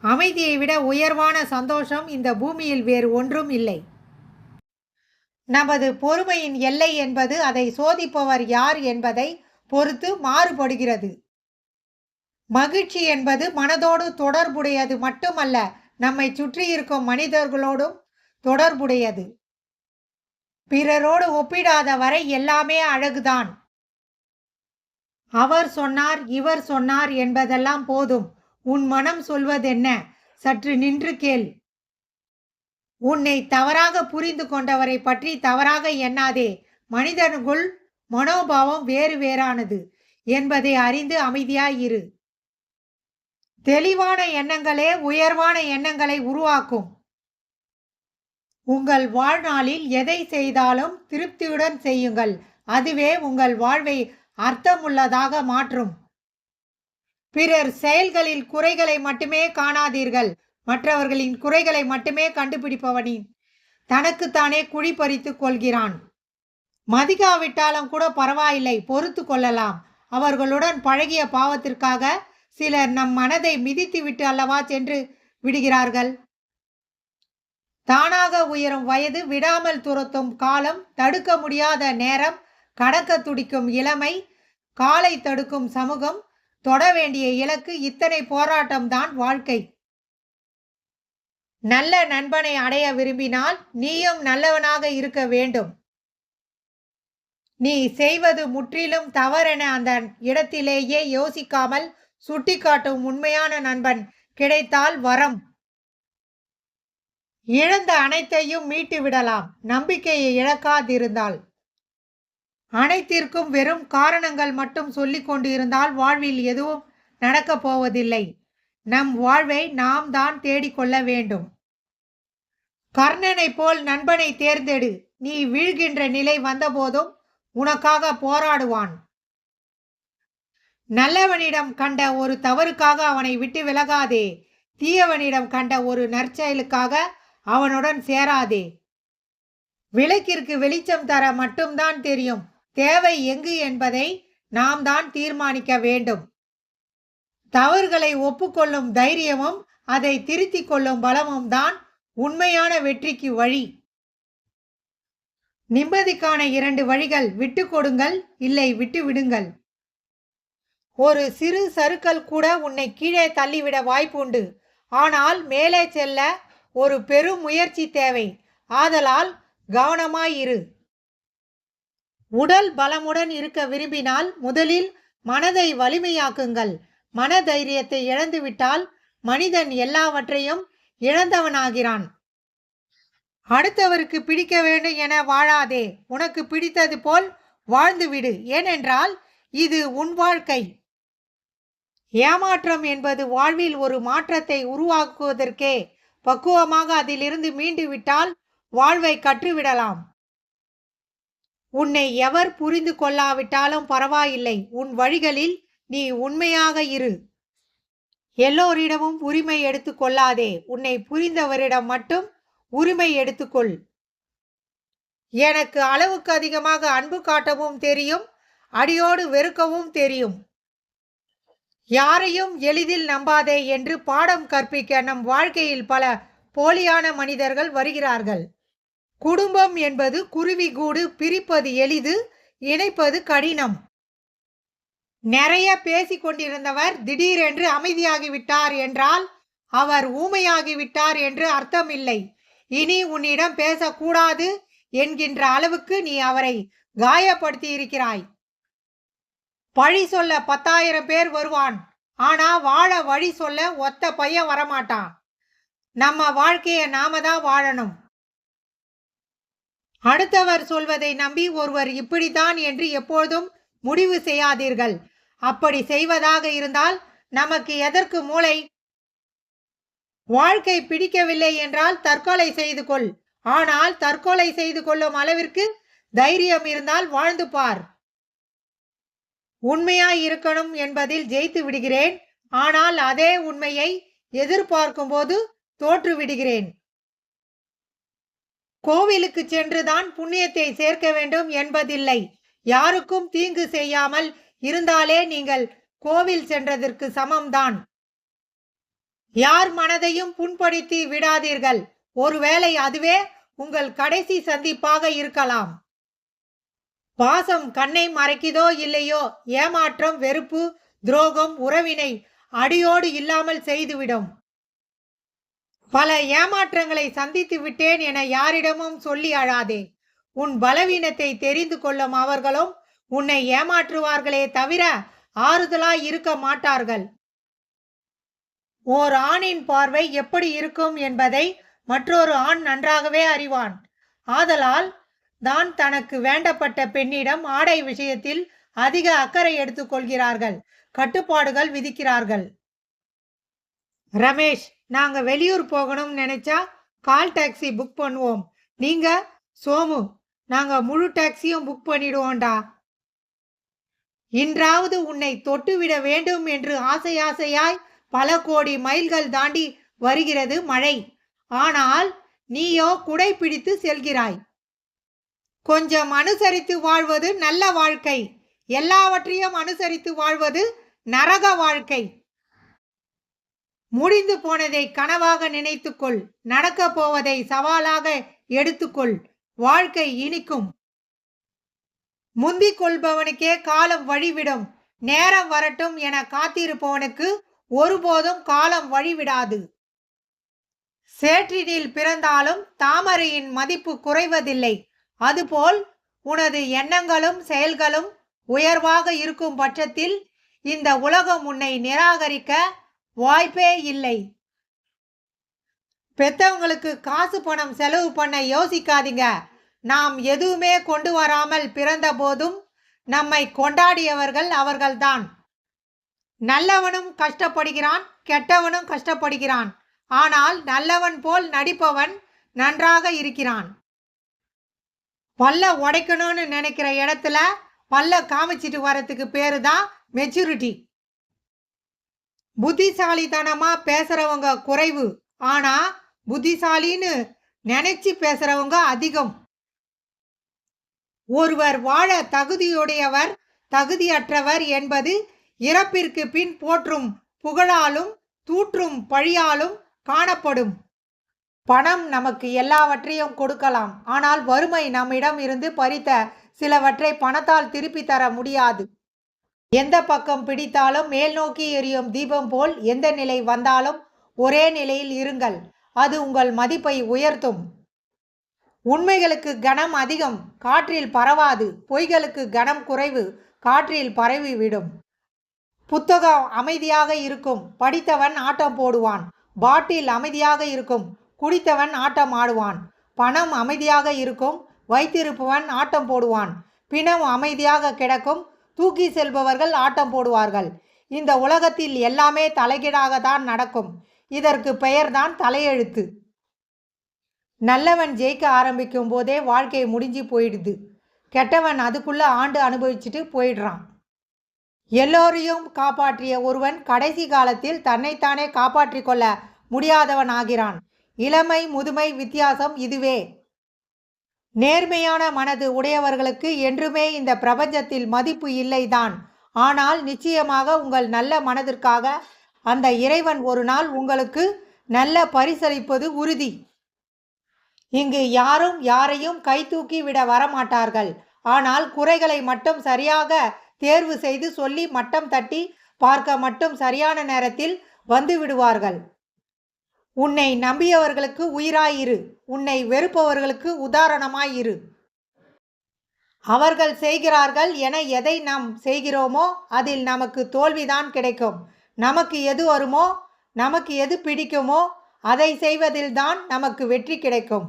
அமைதியை விட உயர்வான சந்தோஷம் இந்த பூமியில் வேறு ஒன்றும் இல்லை. நமது பொறுமையின் எல்லை என்பது அதை சோதிப்பவர் யார் என்பதை பொறுத்து மாறுபடுகிறது. மகிழ்ச்சி என்பது மனதோடு தொடர்புடையது மட்டுமல்ல நம்மை சுற்றி இருக்கும் மனிதர்களோடும் தொடர்புடையது. பிறரோடு ஒப்பிடாத வரை எல்லாமே அழகுதான். அவர் சொன்னார் இவர் சொன்னார் என்பதெல்லாம் போதும். உன் மனம் சொல்வதென்ன? சற்று நின்று கேள். உன்னை தவறாக புரிந்து கொண்டவரை பற்றி தவறாக எண்ணாதே. மனிதனுக்குள் மனோபாவம் வேறு வேறானது என்பதை அறிந்து அமைதியாயிரு தெளிவான எண்ணங்களே உயர்வான எண்ணங்களை உருவாக்கும். உங்கள் வாழ்நாளில் எதை செய்தாலும் திருப்தியுடன் செய்யுங்கள். அதுவே உங்கள் வாழ்வை அர்த்தமுள்ளதாக மாற்றும். பிறர் செயல்களில் குறைகளை மட்டுமே காணாதீர்கள். மற்றவர்களின் குறைகளை மட்டுமே கண்டுபிடிப்பவனின் தனக்குத்தானே குழி பறித்து கொள்கிறான். மதிக்காவிட்டாலும் கூட பரவாயில்லை பொறுத்து கொள்ளலாம். அவர்களுடன் பழகிய பாவத்திற்காக சிலர் நம் மனதை மிதித்து விட்டு அல்லவா சென்று விடுகிறார்கள்? தானாக உயரும் வயது விடாமல் துரத்தும் காலம் தடுக்க முடியாத நேரம் கடக்க துடிக்கும் இளமை காலை தடுக்கும் சமூகம் தொட வேண்டிய இலக்கு இத்தனை போராட்டம்தான் வாழ்க்கை. நல்ல நண்பனை அடைய விரும்பினால் நீயும் நல்லவனாக இருக்க வேண்டும். நீ செய்வது முற்றிலும் தவறென அந்த இடத்திலேயே யோசிக்காமல் சுட்டிக்காட்டும் உண்மையான நண்பன் கிடைத்தால் வரம். இழந்த அனைத்தையும் மீட்டு விடலாம். நம்பிக்கையை இழக்காதிருந்தால். அனைத்திற்கும் வெறும் காரணங்கள் மட்டும் சொல்லி கொண்டிருந்தால் வாழ்வில் எதுவும் நடக்கப் போவதில்லை. நம் வாழ்வை நாம் தான் தேடிக்கொள்ள வேண்டும். கர்ணனைப் போல் நண்பனை தேர்ந்தெடு. நீ வீழ்கின்ற நிலை வந்தபோதும் உனக்காக போராடுவான். நல்லவனிடம் கண்ட ஒரு தவறுக்காக அவனை விட்டு விலகாதே. தீயவனிடம் கண்ட ஒரு நற்செயலுக்காக அவனுடன் சேராதே. விளக்கிற்கு வெளிச்சம் தர மட்டும்தான் தெரியும். தேவை எங்கு என்பதை நாம் தான் தீர்மானிக்க வேண்டும். தவறுகளை ஒப்புக்கொள்ளும் தைரியமும் அதை திருத்திக் கொள்ளும் பலமும் தான் உண்மையான வெற்றிக்கு வழி. நிம்மதிக்கான இரண்டு வழிகள் விட்டு கொடுங்கள் இல்லை விட்டு விடுங்கள் ஒரு சிறு சறுக்கல் கூட உன்னை கீழே தள்ளிவிட வாய்ப்புண்டு. ஆனால் மேலே செல்ல ஒரு பெரும் முயற்சி தேவை. ஆதலால் கவனமாயிரு உடல் பலமுடன் இருக்க விரும்பினால் முதலில் மனதை வலிமையாக்குங்கள். மன தைரியத்தை இழந்துவிட்டால் மனிதன் எல்லாவற்றையும் இழந்தவனாகிறான். அடுத்தவருக்கு பிடிக்க வேண்டும் என வாழாதே. உனக்கு பிடித்தது போல் வாழ்ந்துவிடு. ஏனென்றால் இது உன் வாழ்க்கை. ஏமாற்றம் என்பது வாழ்வில் ஒரு மாற்றத்தை உருவாக்குவதற்கே பக்குவமாக அதிலிருந்து மீண்டு விட்டால் வாழ்வை கற்றுவிடலாம். உன்னை எவர் புரிந்து கொள்ளாவிட்டாலும் பரவாயில்லை. உன் வழிகளில் நீ உண்மையாக இரு. எல்லோரிடமும் உரிமை எடுத்துக்கொள்ளாதே உன்னை புரிந்தவரிடம் மட்டும் உரிமை எடுத்துக்கொள் எனக்கு அளவுக்கு அதிகமாக அன்பு காட்டவும் தெரியும் அடியோடு வெறுக்கவும் தெரியும். யாரையும் எளிதில் நம்பாதே என்று பாடம் கற்பிக்க நம் வாழ்க்கையில் பல போலியான மனிதர்கள் வருகிறார்கள். குடும்பம் என்பது குருவி கூடு பிரிப்பது எளிது இணைப்பது கடினம். நிறைய பேசிக் கொண்டிருந்தவர் திடீரென்று அமைதியாகிவிட்டார் என்றால் அவர் ஊமையாகிவிட்டார் என்று அர்த்தமில்லை. இனி உன்னிடம் பேசக்கூடாது என்கின்ற அளவுக்கு நீ அவரை காயப்படுத்தி இருக்கிறாய் பழி சொல்ல பத்தாயிரம் பேர் வருவான். ஆனா வாழ வழி சொல்ல ஒத்த பையன் வரமாட்டான். நம்ம வாழ்க்கையை நாம தான் வாழணும். அடுத்தவர் சொல்வதை நம்பி ஒருவர் இப்படித்தான் என்று எப்போதும் முடிவு செய்யாதீர்கள். அப்படி செய்வதாக இருந்தால் நமக்கு எதற்கு மூளை? வாழ்க்கை பிடிக்கவில்லை என்றால் தற்கொலை செய்து கொள். ஆனால் தற்கொலை செய்து கொள்ளும் அளவிற்கு தைரியம் இருந்தால் வாழ்ந்து பார். உண்மையாய் இருக்கணும் என்பதில் ஜெயித்து விடுகிறேன். ஆனால் அதே உண்மையை எதிர்பார்க்கும் போது தோற்று விடுகிறேன் கோவிலுக்கு சென்றுதான் புண்ணியத்தை சேர்க்க வேண்டும் என்பதில்லை. யாருக்கும் தீங்கு செய்யாமல் இருந்தாலே நீங்கள் கோவில் சென்றதற்கு சமம்தான். யார் மனதையும் புண்படுத்தி விடாதீர்கள். ஒருவேளை அதுவே உங்கள் கடைசி சந்திப்பாக இருக்கலாம். பாசம் கண்ணை மறைக்குதோ இல்லையோ? ஏமாற்றம் வெறுப்பு துரோகம் உறவினை அடியோடு இல்லாமல் செய்துவிடும். பல ஏமாற்றங்களை சந்தித்து விட்டேன் என யாரிடமும் சொல்லி அழாதே. உன் பலவீனத்தை தெரிந்து கொள்ளும் அவர்களும் உன்னை ஏமாற்றுவார்களே தவிர ஆறுதலாய் இருக்க மாட்டார்கள். ஓர் ஆணின் பார்வை எப்படி இருக்கும் என்பதை மற்றொரு ஆண் நன்றாகவே அறிவான். ஆதலால் தான் தனக்கு வேண்டப்பட்ட பெண்ணிடம் ஆடை விஷயத்தில் அதிக அக்கறை எடுத்துக்கொள்கிறார்கள் கட்டுப்பாடுகள் விதிக்கிறார்கள். ரமேஷ் நாங்கள் வெளியூர் போகணும்னு நினைச்சா கால் டாக்ஸி புக் பண்ணுவோம். நீங்க சோமு நாங்க முழு டாக்ஸியும் புக் பண்ணிடுவோம்டா. இன்றாவது உன்னை தொட்டுவிட வேண்டும் என்று ஆசை ஆசையாய் பல கோடி மைல்கள் தாண்டி வருகிறது மழை. ஆனால் நீயோ குடை பிடித்து செல்கிறாய். கொஞ்சம் அனுசரித்து வாழ்வது நல்ல வாழ்க்கை. எல்லாவற்றையும் அனுசரித்து வாழ்வது நரக வாழ்க்கை. முடிந்து போனதை கனவாக நினைத்துக்கொள். நடக்கப் போவதை சவாலாக எடுத்துக்கொள். வாழ்க்கை இனிக்கும். முந்திக் கொள்பவனுக்கே காலம் வழிவிடும். நேரம் வரட்டும் என காத்திருப்பவனுக்கு ஒருபோதும் காலம் வழிவிடாது. சேற்றினில் பிறந்தாலும் தாமரையின் மதிப்பு குறைவதில்லை. அதுபோல் உனது எண்ணங்களும் செயல்களும் உயர்வாக இருக்கும் பட்சத்தில் இந்த உலகம் உன்னை நிராகரிக்க வாய்ப்பே இல்லை. பெத்தவங்களுக்கு காசு பணம் செலவு பண்ண யோசிக்காதீங்க. நாம் எதுவுமே கொண்டு வராமல் பிறந்த போதும் நம்மை கொண்டாடியவர்கள் அவர்கள்தான். நல்லவனும் கஷ்டப்படுகிறான் கெட்டவனும் கஷ்டப்படுகிறான். ஆனால் நல்லவன் போல் நடிப்பவன் நன்றாக இருக்கிறான். பல்ல உடைக்கணும்னு நினைக்கிற இடத்துல பல்ல காமிச்சிட்டு வரத்துக்கு பேரு தான் மெச்சூரிட்டி புத்திசாலித்தனமா பேசுறவங்க குறைவு. ஆனா புத்திசாலின்னு நினைச்சு பேசுறவங்க அதிகம். ஒருவர் வாழ தகுதியுடையவர் தகுதியற்றவர் என்பது இறப்பிற்கு பின் போற்றும் புகழாலும் தூற்றும் பழியாலும் காணப்படும். பணம் நமக்கு எல்லாவற்றையும் கொடுக்கலாம். ஆனால் வறுமை நம்மிடம் இருந்து பறித்த சிலவற்றை பணத்தால் திருப்பி தர முடியாது. எந்த பக்கம் பிடித்தாலும் மேல் நோக்கி எரியும் தீபம் போல் எந்த நிலை வந்தாலும் ஒரே நிலையில் இருங்கள். அது உங்கள் மதிப்பை உயர்த்தும். உண்மைகளுக்கு கனம் அதிகம் காற்றில் பரவாது. பொய்களுக்கு கனம் குறைவு காற்றில் பரவிவிடும் புத்தகம் அமைதியாக இருக்கும். படித்தவன் ஆட்டம் போடுவான். பாட்டில் அமைதியாக இருக்கும். குடித்தவன் ஆட்டம் ஆடுவான். பணம் அமைதியாக இருக்கும். வைத்திருப்பவன் ஆட்டம் போடுவான். பிணம் அமைதியாக கிடக்கும். தூக்கி செல்பவர்கள் ஆட்டம் போடுவார்கள். இந்த உலகத்தில் எல்லாமே தலைகீழாக தான் நடக்கும். இதற்கு பெயர்தான் தலையெழுத்து. நல்லவன் ஜெயிக்க ஆரம்பிக்கும் போதே வாழ்க்கை முடிஞ்சு போயிடுது. கெட்டவன் அதுக்குள்ளே ஆண்டு அனுபவிச்சுட்டு போயிடுறான். எல்லோரையும் காப்பாற்றிய ஒருவன் கடைசி காலத்தில் தன்னைத்தானே காப்பாற்றி கொள்ள முடியாதவன் ஆகிறான் இளமை முதுமை வித்தியாசம் இதுவே. நேர்மையான மனது உடையவர்களுக்கு என்றுமே இந்த பிரபஞ்சத்தில் மதிப்பு இல்லைதான். ஆனால் நிச்சயமாக உங்கள் நல்ல மனதிற்காக அந்த இறைவன் ஒரு நாள் உங்களுக்கு நல்ல பரிசளிப்பது உறுதி. இங்கு யாரும் யாரையும் கை தூக்கி விட வரமாட்டார்கள். ஆனால் குறைகளை மட்டும் சரியாக தேர்வு செய்து சொல்லி மட்டம் தட்டி பார்க்க மட்டும் சரியான நேரத்தில் வந்து விடுவார்கள். உன்னை நம்பியவர்களுக்கு உயிராயிரு. உன்னை வெறுப்பவர்களுக்கு உதாரணமாயிரு. அவர்கள் செய்கிறார்கள் என எதை நாம் செய்கிறோமோ அதில் நமக்கு தோல்விதான் கிடைக்கும். நமக்கு எது வருமோ நமக்கு எது பிடிக்குமோ அதை செய்வதில்தான் நமக்கு வெற்றி கிடைக்கும்.